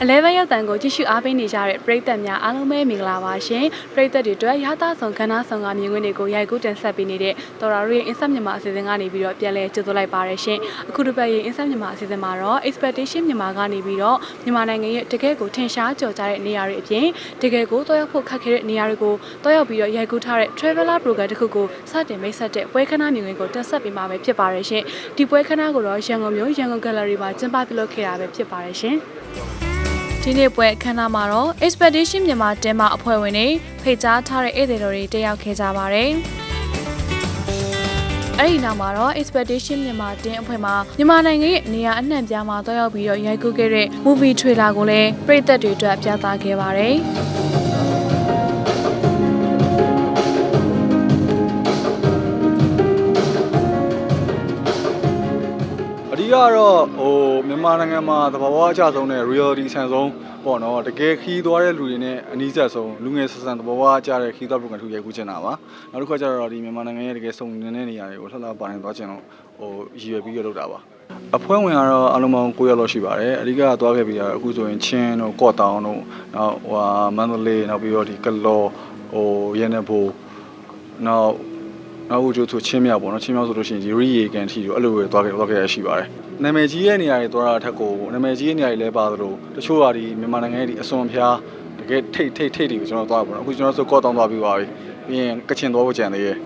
11ရောက်တန်ကိုကြည့်ရှုအားပေးနေကြတဲ့ပရိသတ်များအားလုံးပဲမင်္ဂလာပါရှင်ပရိသတ်တွေအတွက်ရသဆောင်ကဏ္ဍဆောင်ကမြင်ကွင်းတွေကိုရိုက်ကူးတင်ဆက်ပေးနေတဲ့တော်တော်ရဲ့ Insight မြန်မာအစီအစဉ်ကနေပြီးတော့ပြန်လည်ကြိုဆိုလိုက်ပါရရှင်အခုတစ်ပတ်ရဲ့ Insight မြန်မာအစီအစဉ်မှာတော့ Expectation မြန်မာကနေပြီးတော့မြန်မာနိုင်ငံရဲ့တကယ့်ကိုထင်ရှားကျော်ကြားတဲ့နေရာတွေအပြင်တကယ်ကိုတွားရောက်ဖို့ခက်ခဲတဲ့နေရာတွေကိုတွားရောက်ပြီးတော့ရိုက်ကူးထားတဲ့ Traveler Program တစ်ခုကိုစတင်မိတ်ဆက်တဲ့ပွဲခန်းမြင်ကွင်းကိုတင်ဆက်ပေးမှာပဲဖြစ်ပါရရှင်ဒီပွဲခန်းကိုတော့ရန်ကုန်မြို့ရန်ကုန် Gallery မှာကျင်းပပြုလုပ်ခဲ့တာပဲဖြစ်ပါရရှင် ဒီနေ့ပွဲအခမ်းအနားမှာတော့ Expedition မြန်မာတဲမအဖွဲ့ဝင်တွေဖိတ်ကြားထားတဲ့ဧည့်သည်တော်တွေတက်ရောက်ခဲ့ကြပါတယ်။အဲ့ဒီနောက်မှာတော့ Expedition မြန်မာတင်းအဖွဲ့မှာမြန်မာနိုင်ငံရဲ့နေရာအနှံ့ပြားမှာတွားရောက်ပြီးတော့ရိုက်ကူးခဲ့တဲ့ movie trailer ကိုလည်းပြည်သက်တွေအတွက်ပြသခဲ့ပါတယ်။ ကကတော့ဟိုမြန်မာနိုင်ငံမှာသဘာဝအကျဆုံးတဲ့ reality ဆန်ဆုံးပေါ့နော်တကယ်ခီးသွားတဲ့လူတွေနဲ့အနီးစပ်ဆုံးလူငယ်ဆန်ဆန်သဘာဝအကျတဲ့ခီးသွား program ထူရိုက်ကူးချင်တာပါနောက်တစ်ခါကျတော့ဒီမြန်မာနိုင်ငံရဲ့တကယ်စုံနေတဲ့နေရာတွေကိုလှလှပါနေသွားချင်တော့ဟိုရည်ရွယ်ပြီးရလုပ်တာပါအဖွဲ့ဝင်ကတော့အလုံးပေါင်း9ရက်လောက်ရှိပါတယ်အဓိကသွားခဲ့ပြီးတာအခုဆိုရင်ချင်းတို့ကော့တောင်တို့နောက်ဟိုဟာမန္တလေးနောက်ပြီးတော့ဒီကလောဟိုရန်နဘိုနောက် နောက်ဦးကျိုးဆိုချင်းမြောက်ပေါ့နော်ချင်းမြောက်ဆိုလို့ရှိရင်ဒီရီရီကန်ထီတို့အဲ့လိုပဲသွားခဲ့သွားခဲ့ရရှိပါတယ်နာမည်ကြီးရဲ့နေရာတွေသွားတာအထက်ကိုနာမည်ကြီးရဲ့နေရာတွေလည်းပါသလိုတချို့ဟာဒီမြန်မာနိုင်ငံရဲ့ဒီအစွန်ဖျားတကယ်ထိတ်ထိတ်ထိတ်တွေကိုကျွန်တော်သွားပါတော့အခုကျွန်တော်ဆိုကော့တောင်းသွားပြီးပါပြီပြီးရင်ကချင်သွားဖို့ကြံသေးရဲ့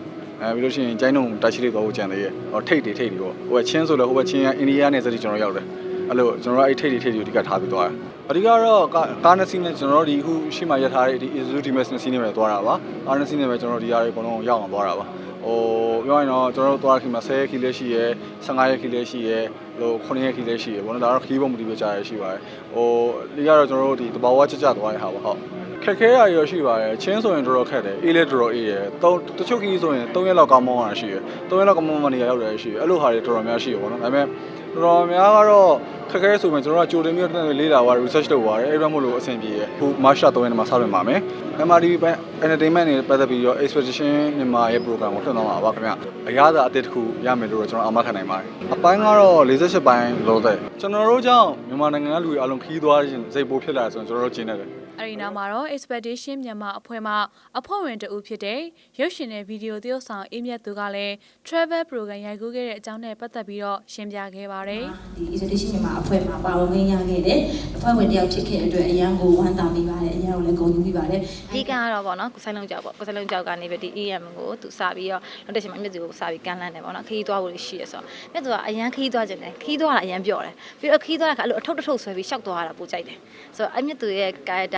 အဲပြီးလို့ရှိရင်ကျိုင်းတုံတာချီလေးသွားဖို့ကြံသေးရဲ့ဟောထိတ်တွေထိတ်တွေပေါ့ဟိုကချင်းဆိုလည်းဟိုဘက်ချင်းကအိန္ဒိယနယ်စပ်ကြီးကျွန်တော်ရောက်တယ်အဲ့လိုကျွန်တော်အဲ့ထိတ်တွေထိတ်တွေကိုအဓိကထားပြီးသွားတယ် အဓိကတော့ကားနှစ်စီးနဲ့ကျွန်တော်တို့ဒီအခုရှိမှရထားတဲ့ဒီ Isuzu D-Max နှစ်စီးနဲ့ပဲသွားတာပါကားနှစ်စီးနဲ့ပဲကျွန်တော်တို့ဒီຢာတွေအကုန်လုံးရောက်အောင်သွားတာပါဟိုပြောရင်တော့ကျွန်တော်တို့သွားခီမှာ10ရက်ခီလည်းရှိရယ်15ရက်ခီလည်းရှိရယ်ဟို9ရက်ခီလည်းရှိရယ်ဘောနော်ဒါတော့ခီးပုံမူတည်ပြကြရရှိပါတယ်ဟိုဒီကတော့ကျွန်တော်တို့ဒီတဘာဝကြကြသွားတဲ့ဟာပါဟုတ်ခက်ခဲရရောရှိပါတယ်ချင်းဆိုရင်တော်တော်ခက်တယ်အေးလည်းတော်တော်အေးရယ်တုံးတချို့ခီးဆိုရင်3ရက်လောက်ကောင်းမောင်းရတာရှိရယ်3ရက်လောက်ကောင်းမောင်းမှနေရာရောက်တယ်ရှိရယ်အဲ့လိုဟာတွေတော်တော်များရှိရယ်ဘောနော်ဒါပေမဲ့ တော်တော်များကတော့ခက်ခဲဆိုရင်ကျွန်တော်ကကြိုတင်ပြီးတော့လေးလာသွား research လုပ်သွားတယ်အဲ့ဒါမို့လို့အဆင်ပြေရယ်ခု March 3ရက်နေ့မှာစတင်ပါမယ် MRD ဘက် entertainment နဲ့ပတ်သက်ပြီးတော့ expedition မြန်မာရဲ့ program ကိုထွန်းသွားမှာပါခင်ဗျအရသာအသစ်တစ်ခုရမယ်လို့တော့ကျွန်တော်အာမခံနိုင်ပါတယ်အပိုင်းကတော့48ပိုင်းလို့တဲ့ကျွန်တော်တို့ကြောင့်မြန်မာနိုင်ငံကလူတွေအလုံးခီးသွားခြင်းစိတ်ပိုးဖြစ်လာတယ်ဆိုရင်ကျွန်တော်တို့ကျင်းနေတယ် အဲ့ဒီနောက်မှာတော့ Expedition မြန်မာအဖွဲ့မှအဖွဲ့ဝင်တဦးဖြစ်တဲ့ရုပ်ရှင်နဲ့ဗီဒီယိုသရုပ်ဆောင်အေးမြတ်သူကလည်း Travel Program ရိုက်ကူးခဲ့တဲ့အကြောင်းနဲ့ပတ်သက်ပြီးတော့ရှင်းပြခဲ့ပါတယ်ဒီ exhibition ညီမအဖွဲ့မှာပါဝင်ခွင့်ရခဲ့တဲ့အဖွဲ့ဝင်တယောက်ဖြစ်ခဲ့တဲ့အတွက်အရန်ကိုဝမ်းသာမိပါတယ်အရန်ကိုလည်းဂုဏ်ယူမိပါတယ်အဓိကကတော့ပေါ့နော်ကိုဆိုင်လုံးကြောက်ပေါ့ကိုဆိုင်လုံးကြောက်ကနေပြီးဒီ EM ကိုသူစပြီးတော့နောက်တစ်ချိန်မှာမြစ်သူကိုစပြီးကန်လန်းတယ်ပေါ့နော်ခီးသွားဖို့ရှိရဆိုတော့မြစ်သူကအရန်ခီးသွားခြင်းတယ်ခီးသွားတာအရန်ပြော့တယ်ပြီးတော့ခီးသွားတဲ့ခါအဲ့လိုအထုပ်တစ်ထုပ်ဆွဲပြီးရှောက်သွားတာပိုကြိုက်တယ်ဆိုတော့အမြစ်သူရဲ့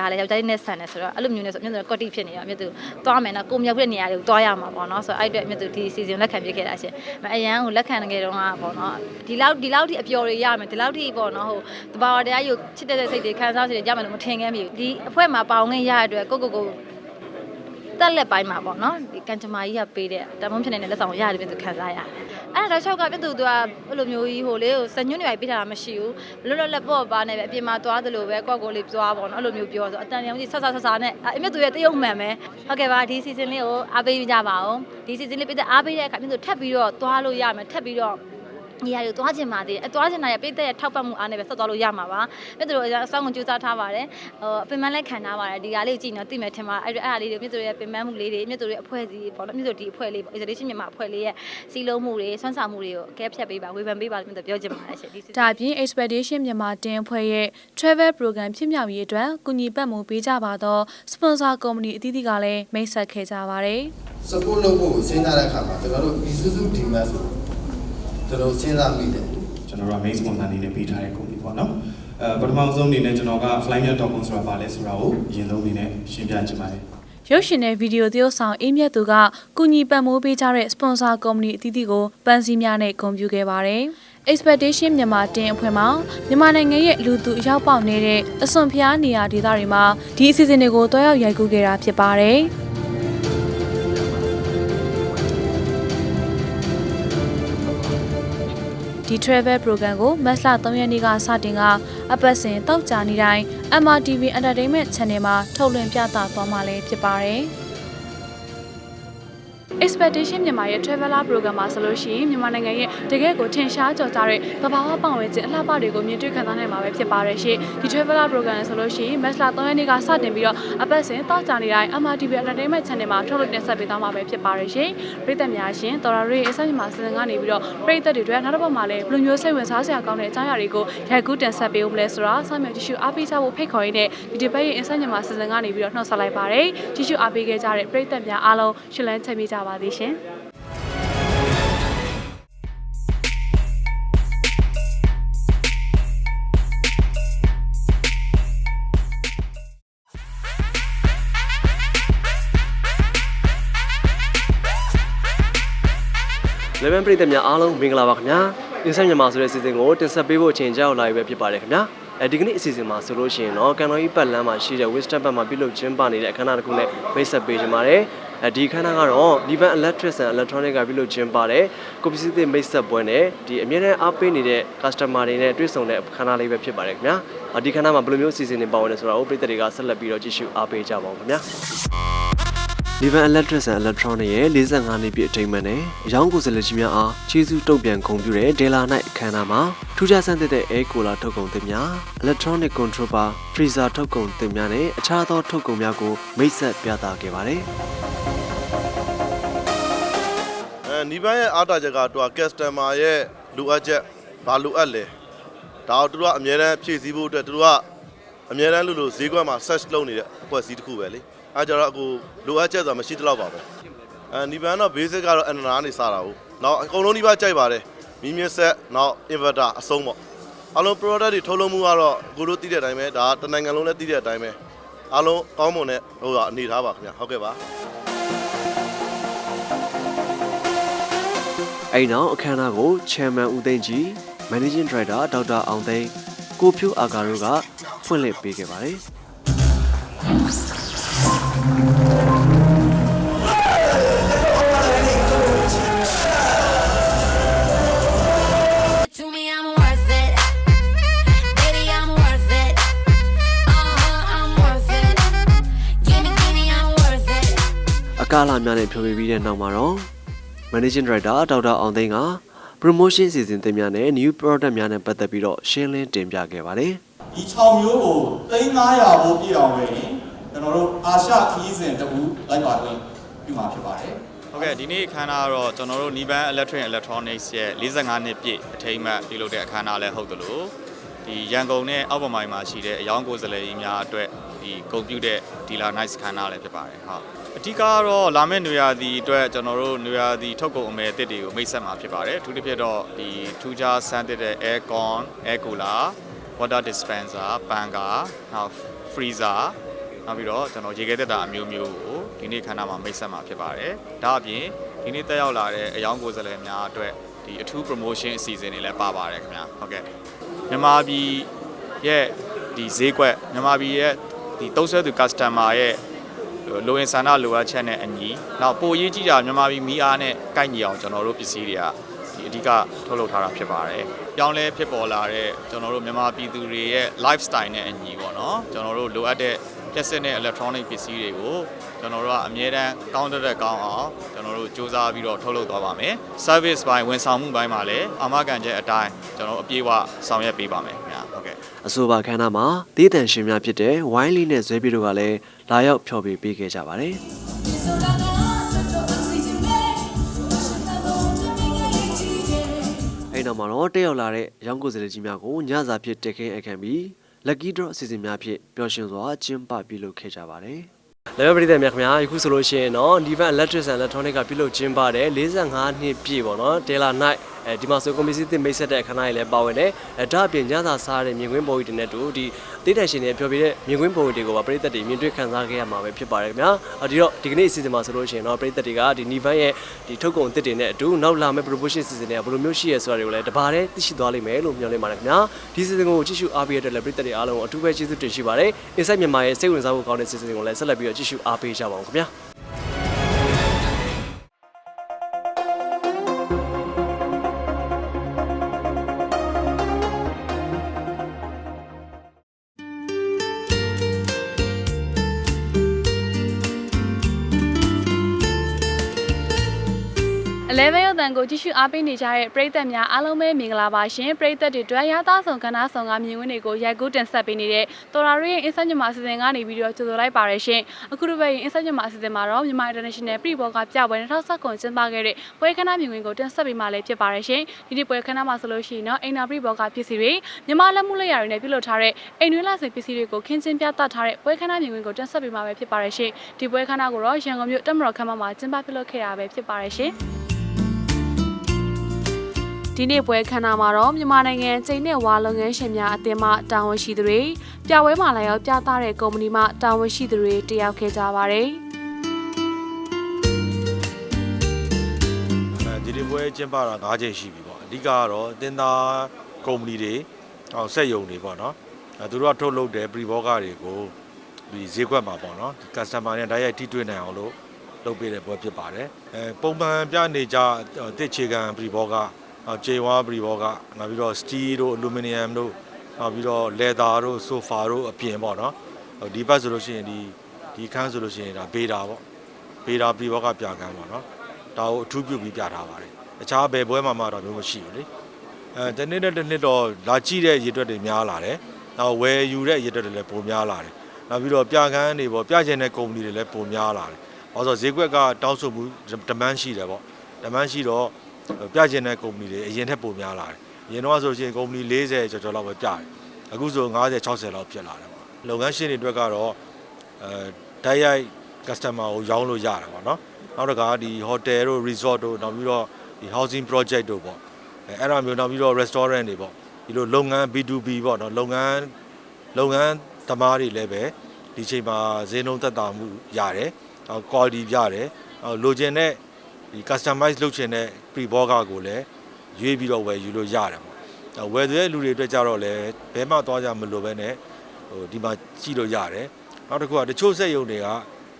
ကာဒါလည်းယောက်ျားလေးနဲ့ဆန်တယ်ဆိုတော့အဲ့လိုမျိုးနဲ့ဆိုမြစ်သူကော့တီဖြစ်နေတော့မြစ်သူသွားမယ်နော်ကိုမြောက်တဲ့နေရာတွေကိုသွားရမှာပေါ့နော်ဆိုတော့အဲ့အတွက်မြစ်သူဒီ season လက်ခံပြခဲ့တာရှင်အရန်ကိုလက်ခံနေကြတော့ကပေါ့နော်ဒီလောက်ဒီလောက်ထိအပျော်တွေရမယ်ဒီလောက်ထိပေါ့နော်ဟိုတဘာဝတရားယူချစ်တဲ့စိတ်တွေခံစားစိတ်တွေရမယ်လို့မထင်ခဲ့မိဘူးဒီအဖွဲ့မှာပေါင်ငင်းရတဲ့အတွက်ကိုကိုကိုတက်လက်ပိုင်းမှာပေါ့နော်ဒီကန်ချမာကြီးကပေးတဲ့တမုံဖြစ်နေတဲ့လက်ဆောင်ကိုရတယ်ပြင်သူခံစားရတယ် အဲ့ဒါတော့6ကပြသူသူကအဲ့လိုမျိုးကြီးဟိုလေဟိုစညွန့်တွေပေးထားတာမရှိဘူးလွတ်လွတ်လက်ပေါ့ပါနေပဲအပြင်မှာသွားသလိုပဲကွက်ကိုလေးသွားပေါ့နော်အဲ့လိုမျိုးပြောဆိုအတန်ရောင်ကြီးဆဆဆဆနဲ့အမြတ်သူရဲ့တရုပ်မှန်ပဲဟုတ်ကဲ့ပါဒီ season လေးကိုအားပေးကြပါအောင်ဒီ season လေးပေးတဲ့အားပေးတဲ့အခါပြင်သူထပ်ပြီးတော့သွားလို့ရမယ်ထပ်ပြီးတော့ နေရာတွေသွားချင်ပါသေးတယ်အဲသွားချင်တာရပိတ်တဲ့ထောက်ပတ်မှုအားနဲ့ပဲဆက်သွားလို့ရမှာပါမြတ်သူတို့အဆောင်ကိုကြိုးစားထားပါတယ်ဟိုအပင်ပန်းလည်းခံထားပါတယ်ဒီဟာလေးကိုကြည့်နော်သိမယ်ထင်ပါအဲ့အဲ့ဟာလေးတွေမြတ်သူရဲ့ပင်ပန်းမှုလေးတွေမြတ်သူရဲ့အဖွဲ့အစည်းပေါ့နော်မြတ်သူဒီအဖွဲ့လေးပေါ့ isolation မြန်မာအဖွဲ့လေးရဲ့စီလုံးမှုတွေဆွမ်းဆောင်မှုတွေကိုအကဲဖြတ်ပေးပါဝေဖန်ပေးပါလို့မြတ်သူပြောချင်ပါတယ်ရှင်ဒီဒါအပြင် Expedition မြန်မာတင်အဖွဲ့ရဲ့ Travel Program ဖြစ်မြောက်ရေးအတွက်ကူညီပံ့ပိုးပေးကြပါတော့ sponsor company အသီးသီးကလည်းမိတ်ဆက်ခဲ့ကြပါတယ် support လုပ်ဖို့စဉ်းစားတဲ့အခါမှာကျွန်တော်တို့ Isuzu D-Max ကို ကျွန်တော်စဉ်းစားမိတယ်ကျွန်တော်တို့က main sponsor အနေနဲ့ပေးထားတဲ့ company ပေါ့နော်အဲပထမဆုံးအနေနဲ့ကျွန်တော်က flynet.com ဆိုတာပါလဲဆိုတာကိုအရင်ဆုံးအနေနဲ့ရှင်းပြချင်ပါတယ်ရုပ်ရှင်နဲ့ဗီဒီယိုသရုပ်ဆောင်အေးမြတ်သူကကူညီပံ့ပိုးပေးကြတဲ့ sponsor company အသီးသီးကိုပန်းစည်းများနဲ့ဂုဏ်ပြုခဲ့ပါတယ်။ Expectation မြန်မာတင်အဖွဲ့မှာမြန်မာနိုင်ငံရဲ့လူသူအရောက်ပေါက်နေတဲ့အစွန်ဖျားနေရာဒေသတွေမှာဒီအစီအစဉ်တွေကိုတွားရောက်ရိုက်ကူးခဲ့တာဖြစ်ပါတယ်။ ဒီ travel program ကိုမတ်လ3ရက်နေ့ကစတင်ကအပတ်စဉ်တောက်ကြနေတိုင်း MRTV Entertainment Channel မှာထုတ်လွှင့်ပြသသွားမှာလည်းဖြစ်ပါတယ်။ expectation မြန်မာရဲ့ traveler program မှာဆိုလို့ရှိရင်မြန်မာနိုင်ငံရဲ့တကယ့်ကိုထင်ရှားကျော်ကြားတဲ့သဘာဝပတ်ဝန်းကျင်အလှပတွေကိုမြင်တွေ့ခံစားနိုင်မှာပဲဖြစ်ပါတယ်ရှင်ဒီ traveler program ဆိုလို့ရှိရင် match လာ3ရက်နေ့ကစတင်ပြီးတော့အပတ်စဉ်တောက်ကြနေတိုင်း MRTV Entertainment Channel မှာထုတ်လွှင့်တင်ဆက်ပေးသွားမှာပဲဖြစ်ပါတယ်ရှင်ပြည်သက်များရှင်တော်တော်ရေးအစမြန်မာစီစဉ်ကနေပြီးတော့ပြည်သက်တွေအတွက်နောက်တစ်ပတ်မှာလည်းဘယ်လိုမျိုးစိတ်ဝင်စားစရာကောင်းတဲ့အကြောင်းအရာတွေကိုရိုက်ကူးတင်ဆက်ပေးဦးမလဲဆိုတာဆောင်းမြေကြည့်ရှုအားပေးကြဖို့ဖိတ်ခေါ်ရင်းနဲ့ဒီဒီပတ်ရဲ့အစမြန်မာစီစဉ်ကနေပြီးတော့နှုတ်ဆက်လိုက်ပါတယ်ကြည့်ရှုအားပေးခဲ့ကြတဲ့ပြည်သက်များအားလုံးရှင်းလန်းချမ်းမြေ့ကြပါသေးရှင်လေဗန်ပရိသတ်များအားလုံးမင်္ဂလာပါခင်ဗျာအင်းဆက်မြန်မာဆိုတဲ့စီစဉ်ကိုတင်ဆက်ပေးဖို့အချိန်ကြောက်လာပြီပဲဖြစ်ပါတယ်ခင်ဗျာ အဲဒီကနေ့အစီအစဉ်မှာဆိုလို့ရှိရင်တော့ကန်တော်ကြီးပတ်လမ်းမှာရှိတဲ့ Wisdom ဘက်မှာပြုလုပ်ကျင်းပနေတဲ့အခမ်းအနားတစ်ခုနဲ့မိတ်ဆက်ပေးကြပါတယ်အဲဒီအခမ်းအနားကတော့ Livan Electric and Electronic ကပြုလုပ်ကျင်းပတဲ့ကိုပစ္စည်းသစ်မိတ်ဆက်ပွဲနဲ့ဒီအမြဲတမ်းအားပေးနေတဲ့ customer တွေနဲ့တွေ့ဆုံတဲ့အခမ်းအနားလေးပဲဖြစ်ပါတယ်ခင်ဗျာဒီအခမ်းအနားမှာဘယ်လိုမျိုးအစီအစဉ်တွေပါဝင်လဲဆိုတာကိုပရိသတ်တွေကဆက်လက်ပြီးတော့ကြည့်ရှုအားပေးကြပါဦးခင်ဗျာ Livan Electric and Electronic ရဲ့45နှစ်ပြည့်အထိမ်းအမှတ်နဲ့အယောင်ကိုယ်စားလှယ်ကြီးများအားကျေးဇူးတုံ့ပြန်ဂုဏ်ပြုတဲ့ Dela Night အခမ်းအနားမှာထူးခြားဆန်းသစ်တဲ့ Air Cooler ထုတ်ကုန်သစ်များ Electronic Control Bar Freezer ထုတ်ကုန်သစ်များနဲ့အခြားသောထုတ်ကုန်များကိုမိတ်ဆက်ပြသခဲ့ပါတယ်အဲနီးပန်းရဲ့အားတာချက်ကသူက customer ရဲ့လိုအပ်ချက်ဘာလိုအပ်လဲဒါတော့သူတို့ကအများတန်းဖြည့်ဆည်းဖို့အတွက်သူတို့ကအများတန်းလို့လို့ဈေးကွက်မှာ search လုပ်နေတဲ့အဖွဲ့အစည်းတစ်ခုပဲလေ အဲကြတော့အခုလိုအပ်ချက်ဆိုတာမရှိတော့ပါပဲအဲနီးပန်းတော့ basic ကတော့ antenna နေစတာဟုတ်နောက်အကုန်လုံးနီးပါးကြိုက်ပါတယ်မီးမြင့်ဆက်နောက် inverter အဆုံးပေါ့အလုံး product တွေထုတ်လုပ်မှုကတော့ကိုတို့သိတဲ့အတိုင်းပဲဒါတနိုင်ငံလုံးလည်းသိတဲ့အတိုင်းပဲအလုံးကောင်းမွန်တဲ့ဟိုကအနေထားပါခင်ဗျဟုတ်ကဲ့ပါအဲ့နောက်အခမ်းအနားကို Chairman ဦးသိန်းကြီး Managing Director ဒေါက်တာအောင်သိန်းကိုဖြိုးအာကာတို့ကဖွင့်လှစ်ပေးခဲ့ပါတယ် အကားလာများနဲ့ဖြောပြပြီးတဲ့နောက်မှာတော့ Managing Director ဒေါက်တာအောင်သိန်းက promotion စီစဉ်သစ်များနဲ့ new product များနဲ့ပတ်သက်ပြီးတော့ရှင်းလင်းတင်ပြခဲ့ပါတယ်ဒီ6မျိုးကို3900ဘိုးပြည့်အောင်ပဲရင်ကျွန် တော်တို့အာရှခီးစဉ်တပူလိုက်ပါတွင်ပြုမှာဖြစ်ပါတယ်ဟုတ်ကဲ့ဒီနေ့အခမ်းအနားကတော့ကျွန်တော်တို့ Niban Electric Electronics ရဲ့45နှစ်ပြည့်အထိမ်းအမှတ်ပြုလုပ်တဲ့အခမ်းအနားလည်းဟုတ်သလိုဒီရန်ကုန်နဲ့အောက်ပမိုင်မှာရှိတဲ့အယောင်ကိုယ်စားလှယ်ကြီးများအတွက်ဒီကုန်ပြုတဲ့ Dealer Night အခမ်းအနားလည်းဖြစ်ပါတယ်ဟုတ်အဓိကကတော့လာမယ့်နွေရာသီအတွက်ကျွန်တော်တို့နွေရာသီထုတ်ကုန်အမယ်အသစ်တွေကိုမိတ်ဆက်မှာဖြစ်ပါတယ်အထူးသဖြင့်တော့ဒီထူးခြားဆန်းသစ်တဲ့ aircon air cooler water dispenser ပန်ကာနောက် freezer နောက်ပြီးတော့ကျွန်တော်ရေခဲသက်တာအမျိုးမျိုးကိုဒီနေ့ခန္ဓာမှာမိတ်ဆက်မှာဖြစ်ပါတယ်။ဒါအပြင်ဒီနေ့တက်ရောက်လာတဲ့အယောင်ကိုယ်စားလှယ်များအတွက်ဒီအထူး promotion အစီအစဉ်တွေလည်းပါပါတယ်ခင်ဗျာ။ဟုတ်ကဲ့။မြန်မာပြည်ရဲ့ဒီဈေးကွက်မြန်မာပြည်ရဲ့ဒီတုံးဆွဲသူ customer ရဲ့လိုအင်ဆန္ဒလိုအပ်ချက်နဲ့အညီနောက်ပိုရေးကြည့်တာမြန်မာပြည်မီအားနဲ့ကိုက်ညီအောင်ကျွန်တော်တို့ပစ္စည်းတွေကဒီအဓိကထုတ်လုပ်ထားတာဖြစ်ပါတယ်။ပြောင်းလဲဖြစ်ပေါ်လာတဲ့ကျွန်တော်တို့မြန်မာပြည်သူတွေရဲ့ lifestyle နဲ့အညီပေါ့နော်။ကျွန်တော်တို့လိုအပ်တဲ့ ပြက်စစ်နဲ့ electronic ပစ္စည်းတွေကိုကျွန်တော်တို့ကအမြဲတမ်းကောင်းတဲ့ကောင်းအောင်ကျွန်တော်တို့စူးစမ်းပြီးတော့ထုတ်လုပ်သွားပါမယ်။ service ဘိုင်းဝန်ဆောင်မှုဘိုင်းမှာလည်းအာမခံချက်အတိုင်းကျွန်တော်တို့အပြည့်အဝဆောင်ရွက်ပေးပါမယ်ခင်ဗျာဟုတ်ကဲ့အဆိုပါခမ်းနားမှာဒေးတန်ရှင်များဖြစ်တဲ့ဝိုင်းလီနဲ့ဇွဲပြေတို့ကလည်းလာရောက်ဖျော်ဖြေပေးခဲ့ကြပါတယ်အဲ့နောက်မှာတော့တက်ရောက်လာတဲ့ရောင်းကိုယ်စားလှယ်ကြီးများကိုညစာဖြစ်တက်ခင်းအခမ်းပြီး lucky draw အစီအစဉ်များဖြင့်ပျော်ရွှင်စွာကျင်းပပြုလုပ်ခဲ့ကြပါတယ်။လေဗရီတဲ့မြတ်ခင်ဗျာယခုဆိုလို့ရှိရင်တော့ Divan Electric and Electronic ကပြုလုပ်ကျင်းပတဲ့45နှစ်ပြည့်ပေါ့နော် Dela Night အဲဒီမှာဆိုကွန်ပစ္စည်းတင်မိတ်ဆက်တဲ့အခမ်းအနားတွေလည်းပါဝင်တယ်။အဲဒါအပြင်ညစာစားတဲ့မြင်ကွင်းပုံရိပ်တွေနဲ့တူဒီတေးတန်ရှင်တွေပြောပြတဲ့မြင်ကွင်းပုံရိပ်တွေကိုပါပရိသတ်တွေမြင်တွေ့ခံစားခဲ့ရမှာပဲဖြစ်ပါတယ်ခင်ဗျာ။အဲဒီတော့ဒီကနေ့အစီအစဉ်မှာဆိုလို့ရှိရင်တော့ပရိသတ်တွေကဒီ Nivan ရဲ့ဒီထုတ်ကုန်အသစ်တွေနဲ့အတူနောက်လာမယ့် promotion စီစဉ်တွေကဘယ်လိုမျိုးရှိရဲဆိုတာတွေကိုလည်းတပါးတည်းသိရှိသွားလိမ့်မယ်လို့မျှော်လင့်ပါတယ်ခင်ဗျာ။ဒီစီစဉ်ကိုကြည့်ရှုအားပေးရတဲ့လည်းပရိသတ်တွေအားလုံးအထူးပဲကျေးဇူးတင်ရှိပါတယ်။ Insight မြန်မာရဲ့စိတ်ဝင်စားဖို့ကောင်းတဲ့စီစဉ်ကိုလည်းဆက်လက်ပြီးတော့ကြည့်ရှုအားပေးကြပါအောင်ခင်ဗျာ။ န်ကိုကြည့်ရှုအားပေးနေကြတဲ့ပရိသတ်များအားလုံးပဲမင်္ဂလာပါရှင်ပရိသတ်တွေတွေ့ရသားဆောင်ကဏ္ဍဆောင်ကမြင်ကွင်းတွေကိုရိုက်ကူးတင်ဆက်ပေးနေတဲ့တော်ရာရီရဲ့ Insight မြန်မာအစီအစဉ်ကနေပြီးတော့ကြိုဆိုလိုက်ပါရရှင်အခုတစ်ပတ်ရဲ့ Insight မြန်မာအစီအစဉ်မှာတော့မြန်မာ International ပြည်ဘောကပြပွဲ2019ကျင်းပခဲ့တဲ့ပွဲခန်းမြင်ကွင်းကိုတင်ဆက်ပေးမှလည်းဖြစ်ပါရရှင်ဒီနေ့ပွဲခန်းမှာဆိုလို့ရှိရင်တော့အိမ်နာပြည်ဘောကပစ္စည်းတွေမြန်မာလက်မှုလက်ရာတွေနဲ့ပြုလုပ်ထားတဲ့အိမ်တွင်းလာစင်ပစ္စည်းတွေကိုခင်းချင်းပြသထားတဲ့ပွဲခန်းမြင်ကွင်းကိုတင်ဆက်ပေးမှပဲဖြစ်ပါရရှင်ဒီပွဲခန်းကိုတော့ရန်ကုန်မြို့တက်မတော်ခမ်းမမှာကျင်းပပြုလုပ်ခဲ့တာပဲဖြစ်ပါရရှင် ဒီနေ့ပွဲခမ်းနားမှာတော့မြန်မာနိုင်ငံကျိန်နဲ့ဝါလုပ်ငန်းရှင်များအသင်းမှတာဝန်ရှိသူတွေပြပွဲမှာလာရောက်ပြသတဲ့ကုမ္ပဏီမှတာဝန်ရှိသူတွေတက်ရောက်ခဲ့ကြပါတယ်။အဲဒီဒီပွဲကျင်းပတာ၅ချိန်ရှိပြီပေါ့အဓိကကတော့အတင်းသားကုမ္ပဏီတွေဟောဆက်ယုံတွေပေါ့နော်အဲသူတို့ကထုတ်လုပ်တဲ့ pre burger တွေကိုဒီဈေးကွက်မှာပေါ့နော်ဒီ customer နဲ့တိုက်ရိုက်ထိတွေ့နိုင်အောင်လို့လုပ်ပေးတဲ့ပွဲဖြစ်ပါတယ်အဲပုံမှန်ပြနေကြတစ်ချေခံ pre burger ဂျေဝါ pre burger နောက်ပြီးတော့ steel တို့ aluminum တို့နောက်ပြီးတော့ leather တို့ sofa တို့အပြင်ပေါ့နော်ဒီဘက်ဆိုလို့ရှိရင်ဒီဒီခန်းဆိုလို့ရှိရင်ဒါဘေးတာပေါ့ဘေးတာ pre burger ပြကန်းပေါ့နော်ဒါကိုအထူးပြုပြီးပြထားပါတယ်။အခြားဘယ်ပွဲမှာမှတော့မျိုးမရှိဘူးလေ။အဲတနေ့နဲ့တစ်နှစ်တော့လာကြည့်တဲ့ရေတွက်တွေများလာတယ်။နောက်ဝယ်ယူတဲ့ရေတွက်တွေလည်းပိုများလာတယ်။နောက်ပြီးတော့ပြကန်းတွေပေါ့ပြကျင်တဲ့ကုမ္ပဏီတွေလည်းပိုများလာတယ်။ဘာလို့ဆိုဈေးကွက်ကတောင်းဆိုမှု demand ရှိတယ်ပေါ့။ demand ရှိတော့ ပြကျင်တဲ့ကုမ္ပဏီတွေအရင်ထက်ပိုများလာတယ်။အရင်တော့ဆိုရှင်ကုမ္ပဏီ40ကျော်ကျော်လောက်ပဲပြတယ်။အခုဆို50 60လောက်ဖြစ်လာတယ်ပေါ့။လုပ်ငန်းရှင်တွေအတွက်ကတော့အဲဓာတ်ရိုက် customer ကိုရောင်းလို့ရတာပေါ့နော်။နောက်တစ်ခါဒီ hotel တို့ resort တို့နောက်ပြီးတော့ဒီ housing project တို့ပေါ့အဲအဲ့ဒါမျိုးနောက်ပြီးတော့ restaurant တွေပေါ့ဒီလိုလုပ်ငန်း B2B ပေါ့နော်လုပ်ငန်းလုပ်ငန်းသမားတွေလည်းပဲဒီချိန်မှာဈေးနှုန်းသက်သာမှုရတယ်နောက် quality ရတယ်နောက်လိုချင်တဲ့ဒီ customize လုပ်ချင်တဲ့ pre burger ကိုလည်းရွေးပြီးတော့ဝယ်ယူလို့ရတယ်ပေါ့အဲဝယ်တဲ့လူတွေအတွက်ကြတော့လည်းဘဲမှသွားကြမလို့ပဲနဲ့ဟိုဒီမှာကြည့်လို့ရတယ်နောက်တစ်ခုကတချို့စက်ရုံတွေက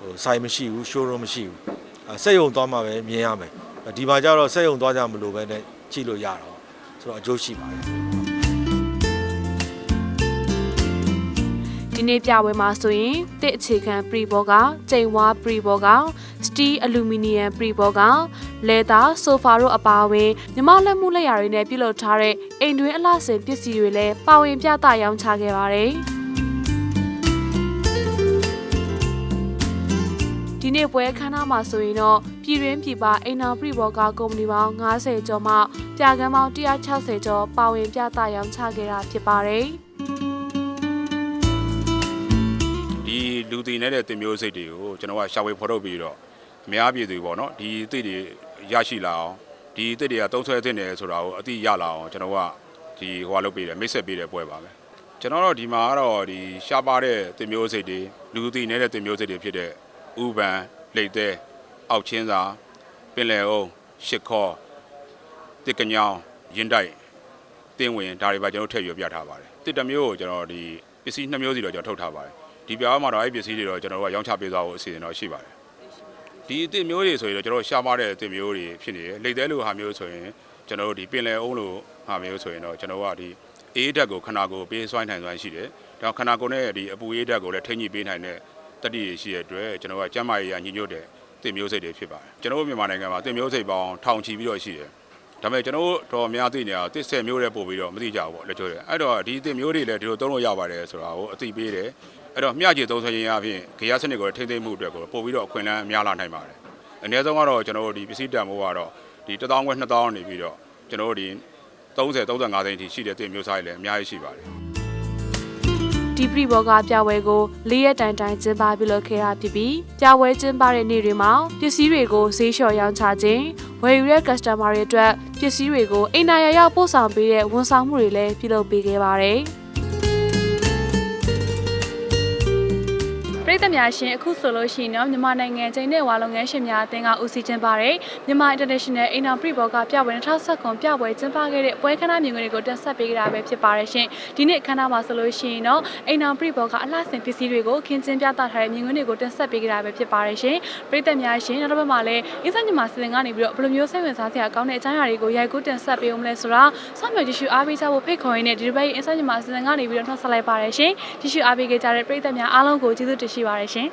ဟိုဆိုင်မရှိဘူး showroom မရှိဘူးအဲစက်ယုံသွားမှပဲမြင်ရမယ်ဒီမှာကျတော့စက်ယုံသွားကြမလို့ပဲနဲ့ကြည့်လို့ရတော့ဆိုတော့အကျိုးရှိပါတယ် ဒီနေ့ပြပွဲမှာဆိုရင်တစ်အခြေခံ pre ဘောကကျိန်ဝါ pre ဘောက steel aluminum pre ဘောက leather sofa တို့အပါအဝင်မြမလက်မှုလက်ရာတွေနဲ့ပြုလုပ်ထားတဲ့အိမ်တွင်းအလှဆင်ပစ္စည်းတွေလည်းပါဝင်ပြသရောင်းချခဲ့ပါတယ်။ဒီနေ့ပွဲခန်းနာမှာဆိုရင်တော့ပြည်တွင်းပြည်ပအိမ်နာပြဘောကကုမ္ပဏီပေါင်း90ကျော်မှပြကန်းပေါင်း160ကျော်ပါဝင်ပြသရောင်းချခဲ့တာဖြစ်ပါတယ်။ လူတည်နေတဲ့တင်မျိုးစိတ်တွေကိုကျွန်တော်ကရှာဝေဖော်ထုတ်ပြီးတော့အများပြည်သူပေါ့နော်ဒီအသိတွေရရှိလာအောင်ဒီအသိတွေကတုံးဆွဲသင့်တယ်ဆိုတာကိုအသိရလာအောင်ကျွန်တော်ကဒီဟိုကလုပ်ပေးတယ်မိတ်ဆက်ပေးတဲ့ပွဲပါပဲကျွန်တော်တို့ဒီမှာကတော့ဒီရှားပါတဲ့တင်မျိုးစိတ်တွေလူတည်နေတဲ့တင်မျိုးစိတ်တွေဖြစ်တဲ့ဥပန်လိတ်သေးအောက်ချင်းစာပင်လယ်အုံရှစ်ခေါ်တစ်ကညောင်းရင်တိုက်တင်းဝင်ဒါတွေပါကျွန်တော်ထည့်ရွပြထားပါတယ်တစ်တစ်မျိုးကိုကျွန်တော်ဒီပစ္စည်းနှစ်မျိုးစီတော့ကျွန်တော်ထုတ်ထားပါတယ် ဒီပြောင်းမှာတော့အဲ့ပစ္စည်းတွေတော့ကျွန်တော်တို့ကရောင်းချပေးသွားဖို့အစီအစဉ်တော့ရှိပါတယ်ဒီအစ်စ်မျိုးတွေဆိုရင်တော့ကျွန်တော်တို့ရှားပါတဲ့အစ်စ်မျိုးတွေဖြစ်နေတယ်လိတ်သေးလိုဟာမျိုးဆိုရင်ကျွန်တော်တို့ဒီပင်လယ်အုံးလိုဟာမျိုးဆိုရင်တော့ကျွန်တော်တို့ကဒီအေးဓာတ်ကိုခနာကိုပေးစွိုင်းနိုင်စွမ်းရှိတယ်ဒါခနာကိုနဲ့ဒီအပူအေးဓာတ်ကိုလည်းထိန်းညှိပေးနိုင်တဲ့တတိရရှိတဲ့အတွက်ကျွန်တော်ကကျန်းမာရေးအညီညွတ်တဲ့တစ်မျိုးစိတ်တွေဖြစ်ပါတယ်ကျွန်တော်တို့မြန်မာနိုင်ငံမှာတစ်မျိုးစိတ်ပေါင်းထောင်ချီပြီးတော့ရှိတယ် ဒါပေမဲ့ကျွန်တော်တို့တော်များသိနေတာတစ်ဆယ်မျိုးတွေပို့ပြီးတော့မသိကြဘူးပေါ့လက်ချိုးတယ်အဲ့တော့ဒီတစ်မျိုးတွေလည်းဒီလိုသုံးလို့ရပါတယ်ဆိုတာကိုအသိပေးတယ်အဲ့တော့မျှခြေသုံးဆွဲခြင်းအပြင်ဂေယစနစ်ကိုထိမ့်သိမ့်မှုအတွက်ကိုပို့ပြီးတော့အခွင့်အလမ်းများလာနိုင်ပါတယ်။အနည်းဆုံးကတော့ကျွန်တော်တို့ဒီပစ္စည်းတန်ဖိုးကတော့ဒီ1000ခွဲ2000နေပြီးတော့ကျွန်တော်တို့ဒီ30 35သိန်းအထိရှိတဲ့တင်မျိုးစားတွေလည်းအများကြီးရှိပါတယ် ဒီပရိဘောဂပြပွဲကို၄ရက်တိုင်တိုင်ကျင်းပပြုလုပ်ခဲ့တာဖြစ်ပြီးပြပွဲကျင်းပတဲ့နေ့တွေမှာပစ္စည်းတွေကိုဈေးလျှော့ရောင်းချခြင်းဝယ်ယူတဲ့ customer တွေအတွက်ပစ္စည်းတွေကိုအိမ်နာရရောက်ပို့ဆောင်ပေးတဲ့ဝန်ဆောင်မှုတွေလည်းပြုလုပ်ပေးခဲ့ပါတယ်။ ရိသတ်များရှင်အခုဆိုလို့ရှိရင်တော့မြန်မာနိုင်ငံချိန်နဲ့ဝါလုပ်ငန်းရှင်များအသင်းကဦးစီးကျင်းပတဲ့မြန်မာ International အိမ်တော်ပြဘောကပြပွဲ2019ပြပွဲကျင်းပခဲ့တဲ့ပွဲခန်းမြင်ကွင်းတွေကိုတက်ဆက်ပေးကြတာပဲဖြစ်ပါတယ်ရှင်ဒီနေ့အခမ်းအနားမှာဆိုလို့ရှိရင်တော့အိမ်တော်ပြဘောကအလှဆင်ပစ္စည်းတွေကိုခင်းကျင်းပြသထားတဲ့မြင်ကွင်းတွေကိုတက်ဆက်ပေးကြတာပဲဖြစ်ပါတယ်ရှင်ပရိသတ်များရှင်နောက်တစ်ပတ်မှာလည်းအင်းစမြန်မာစီစဉ်ကနေပြီးတော့ဘယ်လိုမျိုးစိတ်ဝင်စားစရာကောင်းတဲ့အကြောင်းအရာတွေကိုရိုက်ကူးတင်ဆက်ပေးအောင်မလဲဆိုတာစောင့်မျှော်ကြည့်ရှုအားပေးကြဖို့ဖိတ်ခေါ်ရင်းနဲ့ဒီတစ်ပတ်ရဲ့အင်းစမြန်မာစီစဉ်ကနေပြီးတော့နှောက်ဆက်လိုက်ပါတယ်ရှင်ကြည့်ရှုအားပေးကြတဲ့ပရိသတ်များအားလုံးကိုကျေးဇူးတင်ရှိပါတယ်ရှင်